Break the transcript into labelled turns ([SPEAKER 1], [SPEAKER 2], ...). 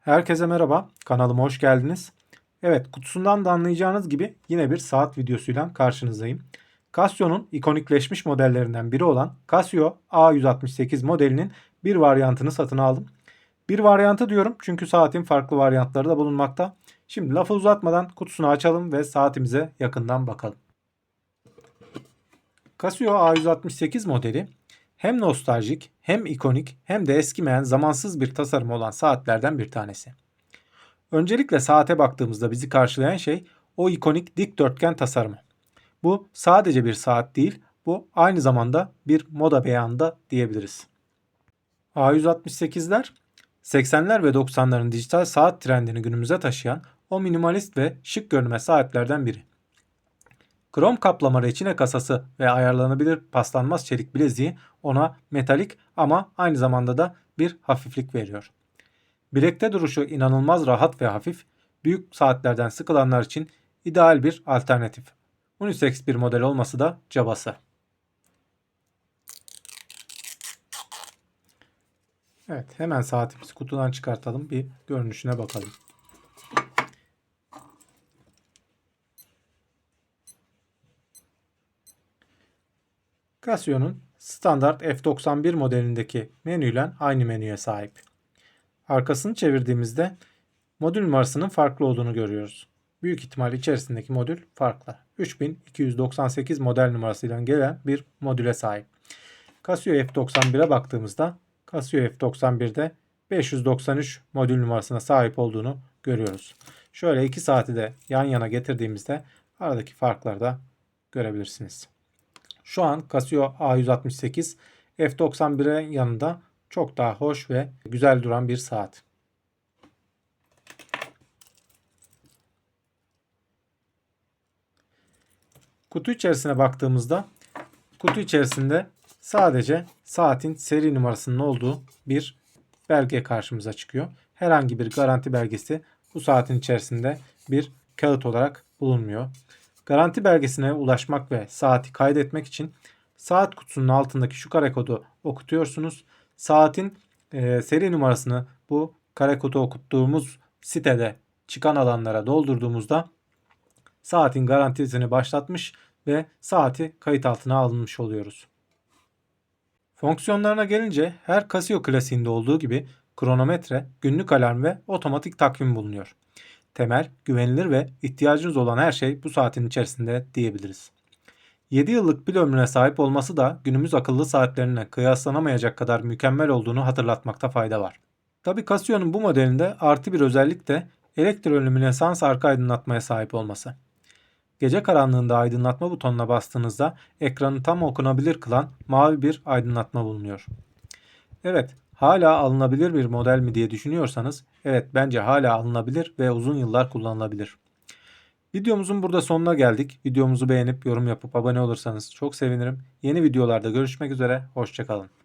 [SPEAKER 1] Herkese merhaba, kanalıma hoş geldiniz. Evet, kutusundan da anlayacağınız gibi yine bir saat videosuyla karşınızdayım. Casio'nun ikonikleşmiş modellerinden biri olan Casio A168 modelinin bir varyantını satın aldım. Bir varyantı diyorum çünkü saatin farklı varyantları da bulunmakta. Şimdi lafı uzatmadan kutusunu açalım ve saatimize yakından bakalım. Casio A168 modeli hem nostaljik, hem ikonik, hem de eskimeyen zamansız bir tasarım olan saatlerden bir tanesi. Öncelikle saate baktığımızda bizi karşılayan şey o ikonik dikdörtgen tasarımı. Bu sadece bir saat değil, bu aynı zamanda bir moda beyanı da diyebiliriz. A168'ler 80'ler ve 90'ların dijital saat trendini günümüze taşıyan o minimalist ve şık görünüme sahiplerden biri. Krom kaplama reçine kasası ve ayarlanabilir paslanmaz çelik bileziği ona metalik ama aynı zamanda da bir hafiflik veriyor. Bilekte duruşu inanılmaz rahat ve hafif, büyük saatlerden sıkılanlar için ideal bir alternatif. Unisex bir model olması da cabası. Evet hemen saatimizi kutudan çıkartalım bir görünüşüne bakalım. Casio'nun standart F91 modelindeki menüyle aynı menüye sahip. Arkasını çevirdiğimizde modül numarasının farklı olduğunu görüyoruz. Büyük ihtimal içerisindeki modül farklı. 3298 model numarasıyla gelen bir modüle sahip. Casio F91'e baktığımızda Casio F91'de 593 modül numarasına sahip olduğunu görüyoruz. Şöyle iki saati de yan yana getirdiğimizde aradaki farkları da görebilirsiniz. Şu an Casio A168 F91'e yanında çok daha hoş ve güzel duran bir saat. Kutu içerisine baktığımızda kutu içerisinde sadece saatin seri numarasının olduğu bir belge karşımıza çıkıyor. Herhangi bir garanti belgesi bu saatin içerisinde bir kağıt olarak bulunmuyor. Garanti belgesine ulaşmak ve saati kaydetmek için saat kutusunun altındaki şu kare kodu okutuyorsunuz. Saatin e, seri numarasını bu kare kodu okuttuğumuz sitede çıkan alanlara doldurduğumuzda saatin garantisini başlatmış ve saati kayıt altına alınmış oluyoruz. Fonksiyonlarına gelince her Casio klasiğinde olduğu gibi kronometre, günlük alarm ve otomatik takvim bulunuyor. Temel, güvenilir ve ihtiyacınız olan her şey bu saatin içerisinde diyebiliriz. 7 yıllık pil ömrüne sahip olması da günümüz akıllı saatlerine kıyaslanamayacak kadar mükemmel olduğunu hatırlatmakta fayda var. Tabi Casio'nun bu modelinde artı bir özellik de elektrolüminesans arka aydınlatmaya sahip olması. Gece karanlığında aydınlatma butonuna bastığınızda ekranı tam okunabilir kılan mavi bir aydınlatma bulunuyor. Evet, hala alınabilir bir model mi diye düşünüyorsanız, evet bence hala alınabilir ve uzun yıllar kullanılabilir. Videomuzun burada sonuna geldik. Videomuzu beğenip yorum yapıp abone olursanız çok sevinirim. Yeni videolarda görüşmek üzere, hoşçakalın.